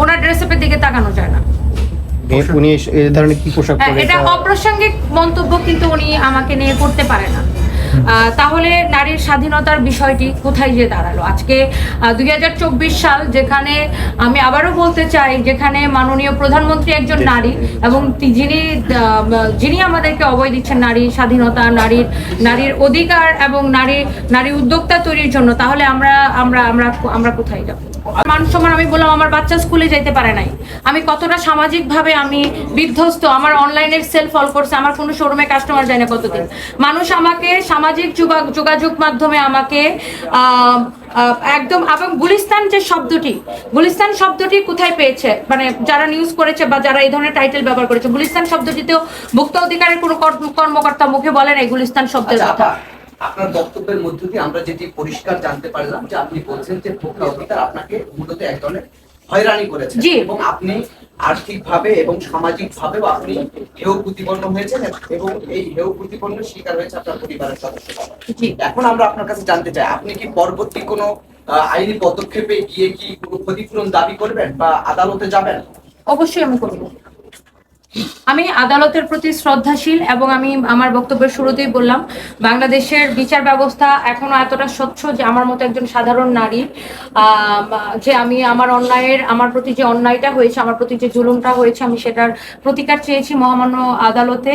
ওনার ড্রেসআপের দিকে তাকানো যায় না। উনি এই ধরনের কি পোশাক হ্যাঁ, পরে এটা অপ্রাসঙ্গিক মন্তব্য কিন্তু উনি আমাকে নিয়ে করতে পারে না। তাহলে নারীর স্বাধীনতার বিষয়টি কোথায় যে দাঁড়াল? আজকে দুই হাজার চব্বিশ সাল যেখানে আমি আবারও বলতে চাই যেখানে মাননীয় প্রধানমন্ত্রী একজন নারী এবং যিনি যিনি আমাদেরকে অবয় দিচ্ছেন নারী স্বাধীনতা নারীর নারীর অধিকার এবং নারী নারী উদ্যোক্তা তৈরির জন্য তাহলে আমরা আমরা আমরা আমরা কোথায় যাব? মান সম্মান আমি বললাম আমার বাচ্চা স্কুলে যেতে পারে নাই। আমি কতটা সামাজিকভাবে আমি বিধ্বস্ত আমার অনলাইনের সেল ফল করছে আমার কোনো শোরুমে কাস্টমার যায় না কতদিন। মানুষ আমাকে সামাজিক যোগা- যোগাযোগ মাধ্যমে আমাকে একদম এবং গুলিস্তান যে শব্দটি গুলিস্তান শব্দটি কোথায় পেয়েছে? মানে যারা নিউজ করেছে বা যারা এই ধরনের টাইটেল ব্যবহার করেছে গুলিস্তান শব্দটিতেও ভুক্ত অধিকারের কোনো কর- কর্মকর্তা মুখে বলেন এই গুলিস্তান শব্দের আচ্ছা, কথা। আপা, আপনার বক্তব্যের মধ্য দিয়ে আমরা যেটি পরিষ্কার জানতে পারলাম যে আপনি বলছেন যে ভোক্তা অধিকার আপনাকে মূলত এক ধরনের হয়রানি করেছে। এবং আপনি আর্থিক ভাবে এবং সামাজিক ভাবেও আপনি হেয় প্রতিপন্ন হয়েছেন এবং এই হেয় প্রতিপন্নের শিকার হয়েছে আপনার পরিবারের সদস্য এখন আমরা আপনার কাছে জানতে চাই আপনি কি পরবর্তী কোনো আইনি পদক্ষেপে গিয়ে কি কোনো ক্ষতিপূরণ দাবি করবেন বা আদালতে যাবেন? অবশ্যই আমি করব। আমি আদালতের প্রতি শ্রদ্ধাশীল এবং আমি আমার বক্তব্যের শুরুতেই বললাম, বাংলাদেশের বিচার ব্যবস্থা এখনও এতটা স্বচ্ছ যে আমার মতো একজন সাধারণ নারী যে আমি আমার অন্যায়ের, আমার প্রতি যে অন্যায়টা হয়েছে, আমার প্রতি যে জুলুমটা হয়েছে, আমি সেটার প্রতিকার চেয়েছি মহামান্য আদালতে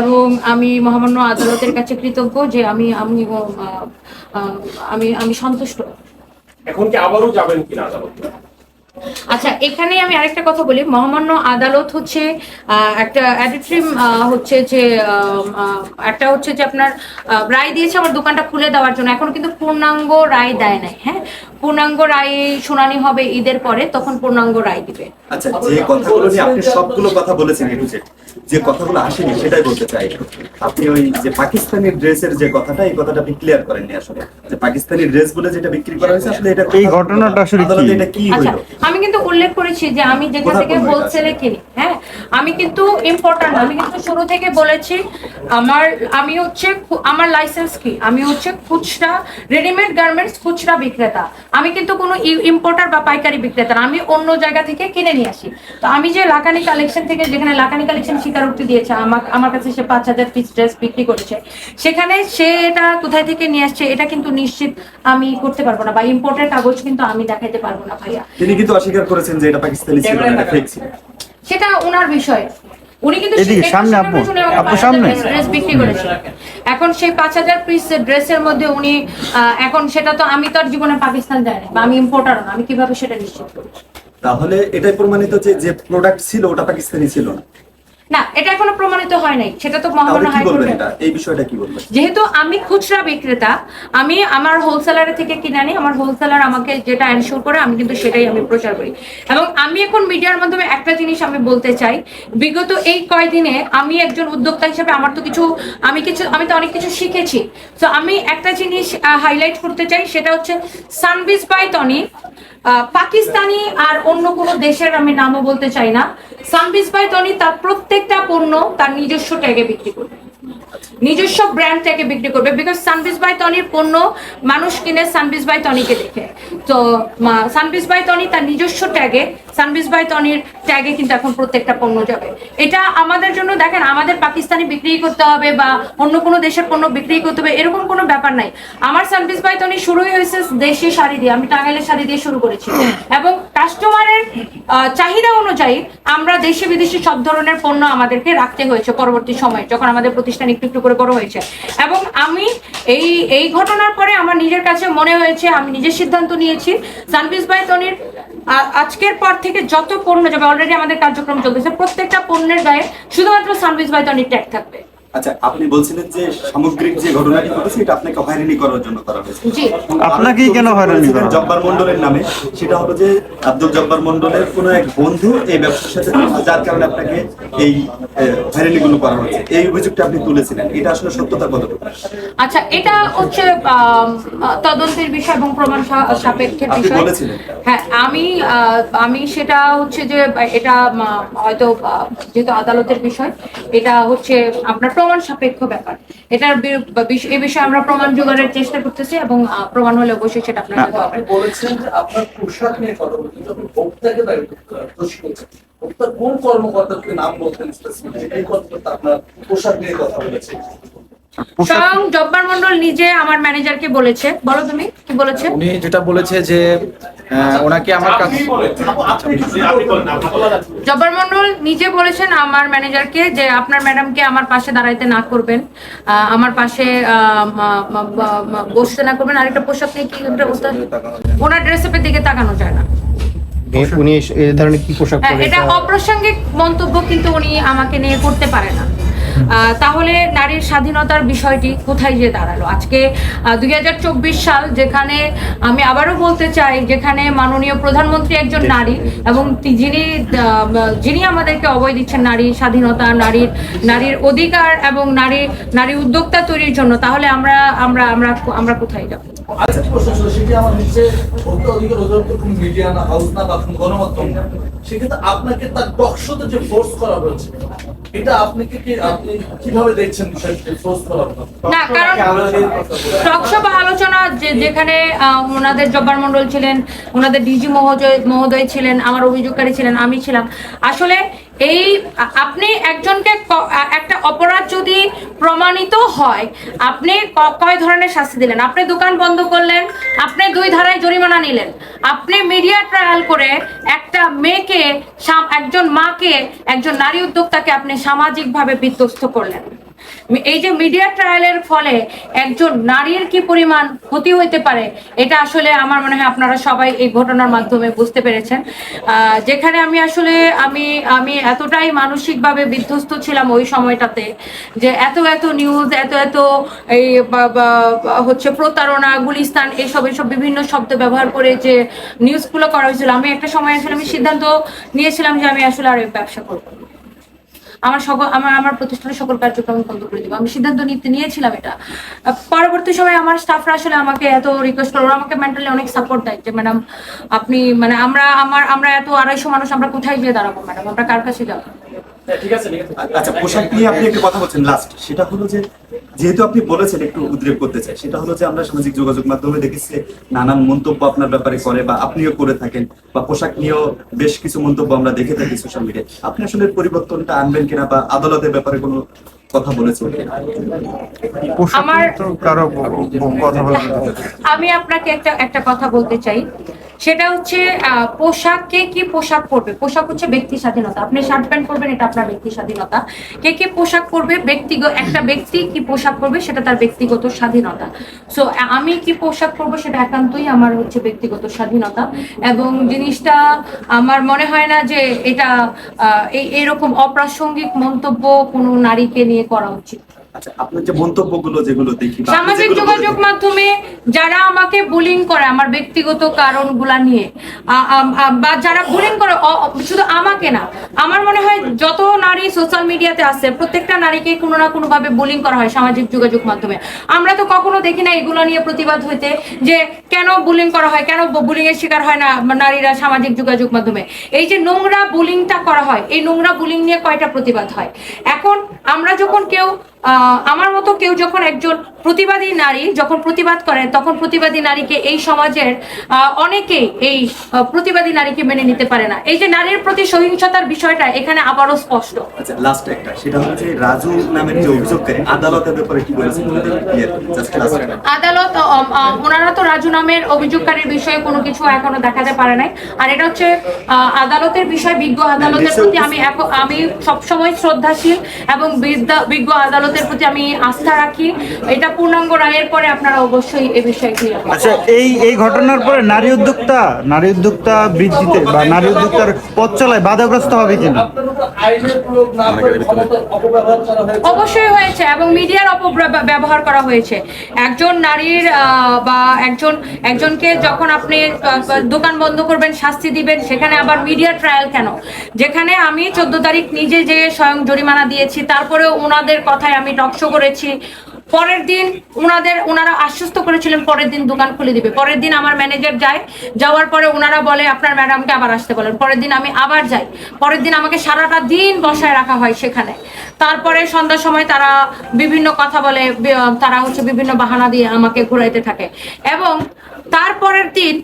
এবং আমি মহামান্য আদালতের কাছে কৃতজ্ঞ যে আমি আমি আমি আমি সন্তুষ্ট। এখন কি আবারও যাবেন কিনা আদালতে? আচ্ছা এখানে আমি আরেকটা কথা বলি। মহামান্য আদালত হচ্ছে একটা অ্যাডিট্রিম হচ্ছে যে একটা হচ্ছে যে আপনার আহ, রায় দিয়েছে আমার দোকানটা খুলে দেওয়ার জন্য। এখন কিন্তু পূর্ণাঙ্গ রায় দেয় নাই হ্যাঁ? পূর্ণাঙ্গ রায় শুনানি হবে ঈদের পরে তখন পূর্ণাঙ্গ রায় দিবে। আচ্ছা যে কথাগুলো নিয়ে আপনি সবগুলো কথা বলেছেন এটু যে কথাগুলো আসেনি সেটাই বলতে চাই। আপনি ওই যে পাকিস্তানি ড্রেসের যে কথাটা এই কথাটা আপনি ক্লিয়ার করেননি আসলে। যে পাকিস্তানি ড্রেস বলে যেটা বিক্রি করা হয়েছে আসলে এটা এই ঘটনাটা আসলে কি? এটা কি আচ্ছা হইল আমি কিন্তু উল্লেখ করেছি যে আমি যেখান থেকে হোলসেলে কিনি হ্যাঁ? আমি কিন্তু ইম্পর্টেন্ট আমি কিন্তু শুরু থেকে বলেছি আমার আমি হচ্ছে আমার লাইসেন্স কি? আমি হচ্ছে খুচরা রেডিমেড গার্মেন্টস খুচরা বিক্রেতা। আমি কিন্তু কোনো ইম্পোর্টার বা পাইকারি বিক্রেতা আমি অন্য জায়গা থেকে কিনে নিয়ে আসি। তো আমি যে লাকানি কালেকশন থেকে যেখানে লাকানি কালেকশন স্বীকারোক্তি দিয়েছে আমার আমার কাছে সে পাঁচ হাজার পিস ড্রেস বিক্রি করেছে সেখানে সে এটা কোথায় থেকে নিয়ে আসছে এটা কিন্তু নিশ্চিত আমি করতে পারব না বা ইম্পোর্টের কাগজ কিন্তু আমি দেখাতে পারব না ভাইয়া। তিনি কিন্তু অস্বীকার করেছেন যে এটা পাকিস্তানি ছিল না এটা ফেক ছিল। সেটা ওনার বিষয়। উনি কিন্তু এদিকে, সামনে আপু। আপু, সামনে। ড্রেস বিক্রি করেছে এখন সেই পাঁচ হাজার পিস ড্রেসের মধ্যে উনি আহ, এখন সেটা তো আমি তো আর জীবনে পাকিস্তান যাই না আমি ইম্পোর্টার না আমি কীভাবে সেটা নিশ্চিত করব? তাহলে এটাই প্রমাণিত যে যে প্রোডাক্ট ছিল ওটা পাকিস্তানি ছিল না। না এটা এখনও প্রমাণিত হয় নাই। সেটা তো মহামান্য হাইকোর্টে এই বিষয়টা কি বলবেন? যেহেতু আমি খুচরা বিক্রেতা আমি আমার হোলসেলার থেকে কিনে আনি আমার হোলসেলার আমাকে যেটা এনশোর করে আমি কিন্তু সেটাই আমি প্রচার করি। এবং আমি এখন মিডিয়ার মাধ্যমে একটা জিনিস আমি বলতে চাই বিগত এই কয়দিনে আমি একজন উদ্যোক্তা হিসেবে আমার তো কিছু আমি কিছু আমি তো অনেক কিছু শিখেছি। তো আমি একটা জিনিস হাইলাইট করতে চাই সেটা হচ্ছে সানবিস বাই টনি পাকিস্তানি আর অন্য কোনো দেশের আমি নামও বলতে চাই না। সানবিস বাই টনি তার প্রত্যেকটা পণ্য তার নিজস্ব ট্যাগে বিক্রি করবে। নিজস্ব ব্র্যান্ড ট্যাগে বিক্রি করবে বিকজ সানবিস বাই টনির পণ্য মানুষ কিনে সানবিস বাই টনিকে দেখে। তো সানবিস বাই টনি তার নিজস্ব ট্যাগে সানবিস বাই টনির ট্যাগে কিন্তু এখন প্রত্যেকটা পণ্য যাবে। এটা আমাদের জন্য, দেখেন, আমাদের পাকিস্তানি বিক্রি করতে হবে বা অন্য কোনো দেশের পণ্য বিক্রি করতে হবে, এরকম কোনো ব্যাপার নাই। আমার সানবিস বাই টনি শুরুই হয়েছে দেশি শাড়ি দিয়ে, আমি টাঙ্গাইলের শাড়ি দিয়ে শুরু করেছি। এবং কাস্টমারের চাহিদা অনুযায়ী আমরা দেশি বিদেশি সব ধরনের পণ্য আমাদেরকে রাখতে হয়েছে পরবর্তী সময়ে, যখন আমাদের প্রতিষ্ঠান একটু একটু করে বড় হয়েছে। এবং আমি এই এই ঘটনার পরে আমার নিজের কাছে মনে হয়েছে, আমি নিজের সিদ্ধান্ত নিয়েছি। সানবিস বাই তনির আজকের পর থেকে যত পণ্য যাবে অলরেডি আমাদের কার্যক্রম চলতেছে, প্রত্যেকটা পণ্যের গায়ে শুধুমাত্র সানবিস বাই তনির ট্যাগ থাকবে। আচ্ছা আপনি বলছিলেন যে সামগ্রিক যে ঘটনাটি ঘটেছে এটা আপনাকে হয়রানি করার জন্য করা হয়েছে। জি। আপনাকেই কেন হয়রানি করা? জব্বার মন্ডলের নামে সেটা হলো যে আব্দুল জব্বার মন্ডলের কোনো এক বন্ধু এই ব্যবসার সাথে যার কারণে আপনাকে এই হয়রানি গুলো করা হয়েছে। এই অভিযোগটা আপনি তুলেছিলেন এটা আসলে সত্যতা কতটুকু? আচ্ছা এটা হচ্ছে তদন্তের বিষয় এবং প্রমাণ সা- সাপেক্ষের বিষয়। বলেছিলেন। হ্যাঁ আমি আহ, আমি সেটা হচ্ছে যে এটা হয়তো আহ, যেহেতু আদালতের বিষয় এটা হচ্ছে আপনার প্রমাণ সাপেক্ষ ব্যাপার। এটার এ এই বিষয়ে আমরা প্রমাণ জোগাড়ের চেষ্টা করতেছি এবং প্রমাণ হলে অবশ্যই সেটা আপনার আপনি বলেছেন যে আপনার পোশাক নিয়ে কথা বলতে যখন ভোক্তাকে দোষী করছেন ভোক্তা কোন কর্মকর্তাকে নাম বলতেন স্পেসিফিক এই কর্মকর্তা আপনার পোশাক নিয়ে কথা বলেছে। স্বয়ং জব্বার মন্ডল নিজে আমার ম্যানেজারকে বলেছে। বলো তুমি কি বলেছে? উনি যেটা বলেছে যে আহ, ওনাকে আমার কাছে। জব্বার মন্ডল নিজে বলেছেন আমার ম্যানেজারকে যে আপনার ম্যাডামকে আমার পাশে দাঁড়াইতে না করবেন। আহ, আমার পাশে বসতে না করবেন। আরেকটা পোশাক নিয়ে কি ওনার ড্রেসআপের দিকে তাকানো যায় না। উনি এই ধরনের কি পোশাক হ্যাঁ, এটা অপ্রাসঙ্গিক মন্তব্য কিন্তু উনি আমাকে নিয়ে করতে পারে না। তাহলে নারীর স্বাধীনতার বিষয়টি কোথায় যে দাঁড়াল? আজকে দুই হাজার চব্বিশ সাল যেখানে আমি আবারও বলতে চাই, যেখানে মাননীয় প্রধানমন্ত্রী একজন নারী এবং যিনি যিনি আমাদেরকে অবয় দিচ্ছেন নারী স্বাধীনতা, নারীর নারীর অধিকার এবং নারী নারী উদ্যোক্তা তৈরির জন্য, তাহলে আমরা আমরা আমরা আমরা কোথায় যাব? সেক্ষেত্রে আপনাকে তার টকশোতে যে ফোর্স করা হয়েছে, এটা আপনাকে কি, আপনি কীভাবে দেখছেন? না। কারণ টকশো আলোচনা যে যেখানে আহ, ওনাদের জব্বার মন্ডল ছিলেন ওনাদের ডিজি মহোদয় মহোদয় ছিলেন আমার অভিযোগকারী ছিলেন আমি ছিলাম। আসলে এই, আপনি একজনকে একটা অপরাধ যদি প্রমাণিত হয়, আপনি কয় ধরনের শাস্তি দিলেন? আপনি দোকান বন্ধ করলেন, আপনি দুই ধারায় জরিমানা নিলেন, আপনি মিডিয়া ট্রায়াল করে একটা মেয়েকে একজন মাকে, একজন নারী উদ্যোক্তাকে আপনি সামাজিকভাবে বিধ্বস্ত করলেন। এই যে মিডিয়া ট্রায়ালের ফলে একজন নারীর কি পরিমাণ ক্ষতি হইতে পারে, এটা আসলে আমার মনে হয় আপনারা সবাই এই ঘটনার মাধ্যমে বুঝতে পেরেছেন যেখানে আমি আসলে আমি আমি এতটাই মানসিকভাবে বিধ্বস্ত ছিলাম ওই সময়টাতে যে এত এত নিউজ এত এত এই হচ্ছে প্রতারণা, গুলিস্তান এইসব এইসব বিভিন্ন শব্দ ব্যবহার করে যে নিউজগুলো করা হয়েছিল, আমি একটা সময় আসলে আমি সিদ্ধান্ত নিয়েছিলাম যে আমি আসলে আর ব্যবসা করব। আমার সকল আমার আমার প্রতিষ্ঠানের সকল কার্যক্রম বন্ধ করে দিব। আমি সিদ্ধান্ত নিতে নিয়েছিলাম এটা। পরবর্তী সময় আমার স্টাফরা আসলে আমাকে এত রিকোয়েস্ট করে আমাকে মেন্টালি অনেক সাপোর্ট দেয় যে ম্যাডাম আপনি মানে আমরা আমার আমরা এত আড়াইশো মানুষ আমরা কোথায় গিয়ে দাঁড়াবো ম্যাডাম আমরা কার কাছে যাব? হ্যাঁ, ঠিক আছে ঠিক আছে। আচ্ছা পোশাক নিয়ে আপনি একটু কথা বলছেন লাস্ট সেটা হলো যে যেহেতু আপনি বলেছেন একটু উদ্রেক করতে চাই সেটা হলো যে আমরা সামাজিক যোগাযোগ মাধ্যমে দেখেছি নানান মন্তব্য আপনার ব্যাপারে করে বা আপনিও করে থাকেন বা পোশাক নিয়েও বেশ কিছু মন্তব্য আমরা দেখে থাকি সোশ্যাল মিডিয়ায় আপনি আসলে পরিবর্তনটা আনবেন কিনা বা আদালতের ব্যাপারে কোনো কথা বলেছেন আমার- আমি আপনাকে একটা একটা কথা বলতে চাই। সেটা হচ্ছে পোশাক কে কি পোশাক পরবে? পোশাক হচ্ছে ব্যক্তি স্বাধীনতা। আপনি শার্ট প্যান্ট পরবেন, এটা আপনার ব্যক্তি স্বাধীনতা। কে কি পোশাক পরবে? ব্যক্তিগত একটা ব্যক্তি কি পোশাক পরবে? সেটা তার ব্যক্তিগত স্বাধীনতা। সো আমি কি পোশাক পরবো সেটা একান্তই আমার হচ্ছে ব্যক্তিগত স্বাধীনতা। এবং জিনিসটা আমার মনে হয় না যে এটা এই এরকম অপ্রাসঙ্গিক মন্তব্য কোনো নারীকে নিয়ে করা উচিত। আচ্ছা আপনার যে মন্তব্যগুলো যেগুলো দেখি সামাজিক যোগাযোগ মাধ্যমে যারা আমাকে বুলিং করে আমার ব্যক্তিগত কারণগুলা নিয়ে বা যারা বুলিং করে শুধু আমাকে না আমার মনে হয় যত নারী সোশ্যাল মিডিয়াতে আছে প্রত্যেকটা নারীকে কোনো না কোনো ভাবে বুলিং করা হয় সামাজিক যোগাযোগ মাধ্যমে। আমরা তো কখনো দেখি না এগুলো নিয়ে প্রতিবাদ হইতে যে কেন বুলিং করা হয় কেন বুলিং এর শিকার হয় না নারীরা সামাজিক যোগাযোগ মাধ্যমে। এই যে নোংরা বুলিংটা করা হয় এই নোংরা বুলিং নিয়ে কয়টা প্রতিবাদ হয়? এখন আমরা যখন কেউ আহ, আমার মতো কেউ যখন একজন প্রতিবাদী নারী যখন প্রতিবাদ করেন তখন প্রতিবাদী নারীকে এই সমাজের অনেকেই এই প্রতিবাদী নারীকে মেনে নিতে পারে না। এই যে নারীর প্রতি সহিংসতার বিষয়টা এখানে আবারও স্পষ্ট। আচ্ছা লাস্ট একটা। সেটা যে রাজু নামের যে অভিযোগকারী আদালতের ব্যাপারে কি বলেছেন? আদালত ওনারা তো রাজু নামের অভিযোগকারীর বিষয়ে কোনো কিছু এখনও দেখাতে পারে নাই। আর এটা হচ্ছে আহ, আদালতের বিষয় বিজ্ঞ আদালতের প্রতি আমি আমি সবসময় শ্রদ্ধাশীল এবং বিজ্ঞ আদালতের প্রতি আমি আস্থা রাখি। এটা পূর্ণাঙ্গ রায়ের পরে আপনারা অবশ্যই এ বিষয়ে আচ্ছা এই এই ঘটনার পরে নারী উদ্যোক্তা নারী উদ্যোক্তা বৃদ্ধিতে বা নারী উদ্যোক্তার পথ চলায় বাধাগ্রস্ত হবে কিনা? অবশ্যই হয়েছে এবং মিডিয়ার অপব্যবহার করা হয়েছে। একজন নারীর বা একজন একজনকে যখন আপনি দোকান বন্ধ করবেন শাস্তি দিবেন সেখানে আবার মিডিয়া ট্রায়াল কেন? যেখানে আমি চোদ্দ তারিখ নিজে যে স্বয়ং জরিমানা দিয়েছি তারপরেও ওনাদের কথায় আমি টকশো করেছি পরের দিন ওনাদের ওনারা আশ্বস্ত করেছিলেন পরের দিন দোকান খুলে দিবে। পরের দিন আমার ম্যানেজার যায়, যাওয়ার পরে ওনারা বলে, আপনার ম্যাডামকে আবার আসতে বলেন। পরের দিন আমি আবার যাই। পরের দিন আমাকে সারাটা দিন বসায় রাখা হয় সেখানে। তারপরে সন্ধ্যার সময় তারা বিভিন্ন কথা বলে তারা হচ্ছে বিভিন্ন বাহানা দিয়ে আমাকে ঘুরাইতে থাকে। এবং তারপরের দিন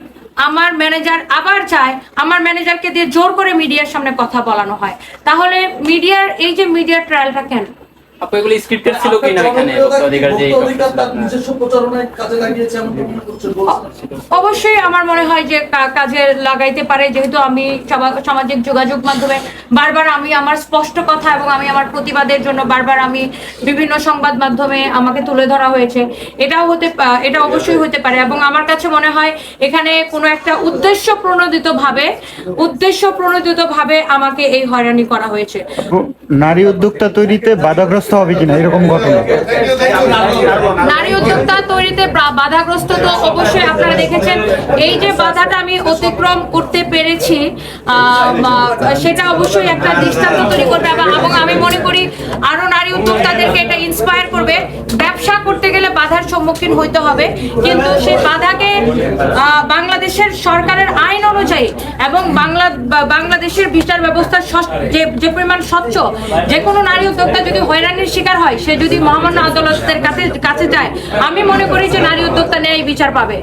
আমার ম্যানেজার আবার চায় আমার ম্যানেজারকে দিয়ে জোর করে মিডিয়ার সামনে কথা বলানো হয়। তাহলে মিডিয়ার, এই যে মিডিয়া ট্রায়ালটা কেন? আপু এগুলো স্ক্রিপ্টেড ছিল কিনা এখানে? অধিকার যে নিজস্ব প্রচারণায় কাজে লাগিয়েছে মনে অবশ্যই আমার মনে হয় যে কাজে লাগাইতে পারে। যেহেতু আমি সামাজিক যোগাযোগ মাধ্যমে বারবার আমি আমার স্পষ্ট কথা এবং আমি আমার প্রতিবাদের জন্য বারবার আমি বিভিন্ন সংবাদ মাধ্যমে আমাকে তুলে ধরা হয়েছে। এটাও হতে এটা অবশ্যই হতে পারে। এবং আমার কাছে মনে হয় এখানে কোনো একটা উদ্দেশ্য প্রণোদিত ভাবে উদ্দেশ্য প্রণোদিত ভাবে আমাকে এই হয়রানি করা হয়েছে। নারী উদ্যোক্তা তৈরিতে বাধাগ্রস্ত হবে কিনা, এরকম ঘটনা। নারী উদ্যোক্তা তৈরিতে বাধাগ্রস্ত তো অবশ্যই আপনারা দেখেছেন। এই যে বাধাটা আমি অতিক্রম করতে পেরেছি সেটা অবশ্যই একটা দৃষ্টান্ত তৈরি করবে এবং আমি মনে করি আরও নারী উদ্যোক্তাদেরকে এটা ইন্সপায়ার করবে। ব্যবসা করতে গেলে বাধার সম্মুখীন হইতে হবে। কিন্তু সেই বাধাকে বাংলাদেশের সরকারের আইন অনুযায়ী এবং বাংলা বাংলাদেশের বিচার ব্যবস্থা যে যে পরিমাণ স্বচ্ছ, যে কোনো নারী উদ্যোক্তা যদি হয়রানির শিকার হয়, সে যদি মহামান্য আদালতের কাছে কাছে যায়, আমি মনে করি যে নারী উদ্যোক্তা ন্যায় বিচার পাবে।